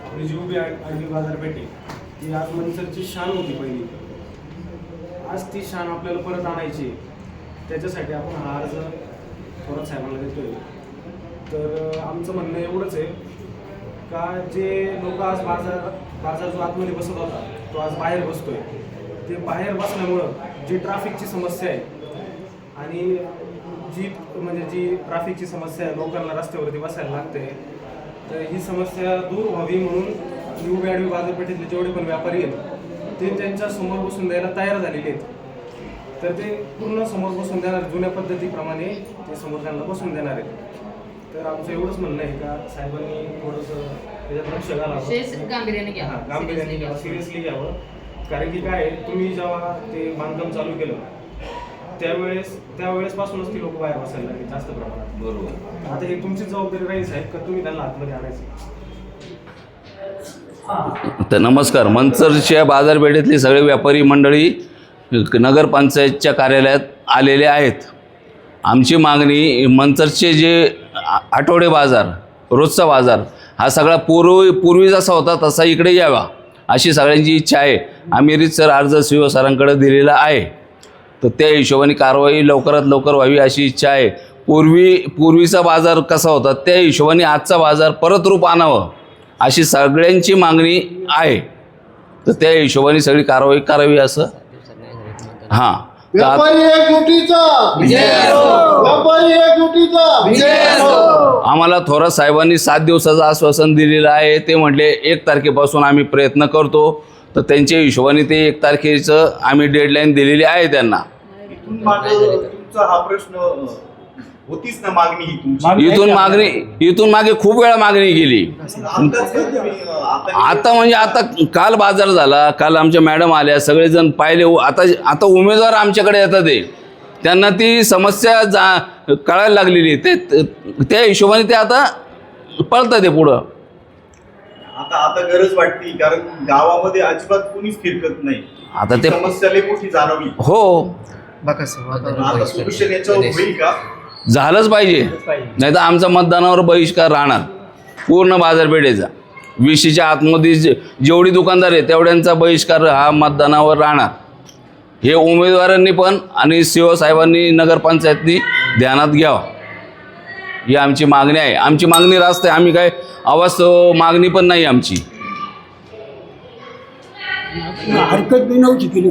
आपली जी उभी आडवी बाजारपेठे ती आज मनसरची शान होती पहिली. आज ती शान आपल्याला परत आणायची त्याच्यासाठी आपण हा अर्ज थोरात साहेबांना देतोय. तर आमचं म्हणणं एवढंच आहे का जे लोक आज बाजार बाजार जो आतमध्ये बसत होता तो आज बाहेर बसतोय. ते बाहेर बसल्यामुळं जी ट्रॅफिकची समस्या आहे आणि जी म्हणजे जी ट्रॅफिकची समस्या आहे लोकांना रस्त्यावरती बसायला लागते तर ही समस्या दूर व्हावी म्हणून न्यू बॅडवी बाजारपेठेतले जेवढे पण व्यापारी आहेत ते त्यांच्यासमोर बसून द्यायला तयार झालेले आहेत. तर ते पूर्ण समोर बसून देणार जुन्या पद्धतीप्रमाणे ते समोर त्यांना बसून देणार आहेत. तर आमचं एवढंच म्हणणं आहे का साहेबांनी थोडंसं त्याच्यात लक्ष घालावं. गांभीर्याने घ्यावं. सिरियसली घ्यावं. कारण की काय आहे, तुम्ही जेव्हा ते बांधकाम चालू केलं त्यावेळेस त्यावेळेसपासूनच ती लोक बाहेर बसायला लागली जास्त प्रमाणात. बरोबर. आता हे तुमची जबाबदारी राहील साहेब का तुम्ही त्यांना आतमध्ये आणायचं? तर नमस्कार मंचरच्या बाजारपेठेतली सगळे व्यापारी मंडळी नगरपंचायतच्या कार्यालयात आलेले आहेत. आमची मागणी मंचरचे जे आ- आठवडे बाजार रोजचा बाजार हा सगळा पूर्वी पूर्वी जसा होता तसा इकडे यावा अशी सगळ्यांची इच्छा आहे. आम्ही रीतसर अर्ज सी सरांकडे दिलेला आहे. तर त्या हिशोबाने कारवाई लवकरात लवकर व्हावी अशी इच्छा आहे. पूर्वी पूर्वीचा बाजार कसा होता त्या हिशोबाने आजचा बाजार परत रूप आणावं अशी सगळ्यांची मागणी आहे. तर त्या हिशोबाने सगळी कारवाई करावी असं. हां. आम्हाला थोरात साहेबांनी सात दिवसाचं आश्वासन दिलेलं आहे. ते म्हटले एक तारखेपासून आम्ही प्रयत्न करतो. तर त्यांच्या हिशोबाने ते एक तारखेचं आम्ही डेडलाईन दिलेली आहे त्यांना. इथून मागे तुमचा हा प्रश्न अ, होतीच ना मागणी ही तुमची? इथून मागणी इथून मागे खूप वेळा मागणी केली. आताच का तुम्ही, अ, आता आता म्हणजे आता काल बाजार झाला काल आमच्या मॅडम आल्या सगळेजण पाहिले आता आता उमेदवार आमच्याकडे येतात ते. त्यांना ती समस्या जा कळायला लागलेली. ते त्या हिशोबाने ते आता पळतात ते पुढं. आता आता गरज वाटते कारण गावामध्ये अजिबात कोणीच फिरकत नाही. आता ही ते- समस्या लई मोठी जाणवली. हो. आता सोल्युशन याच्यावर होईल का? झालंच पाहिजे. नाही तर आमचा मतदानावर बहिष्कार राहणार. पूर्ण बाजारपेठेचा. विशीच्या आतमध्ये जे- जेवढी दुकानदार आहे तेवढ्यांचा बहिष्कार हा मतदानावर राहणार. हे उमेदवारांनी पण आणि सी ओ साहेबांनी नगरपंचायतनी ध्यानात घ्यावं. ही आमची मागणी आहे. आमची मागणी रास्त आहे. आम्ही काय अवास्तव मागणी पण नाही आमची. हरकत बी नव्हती केली.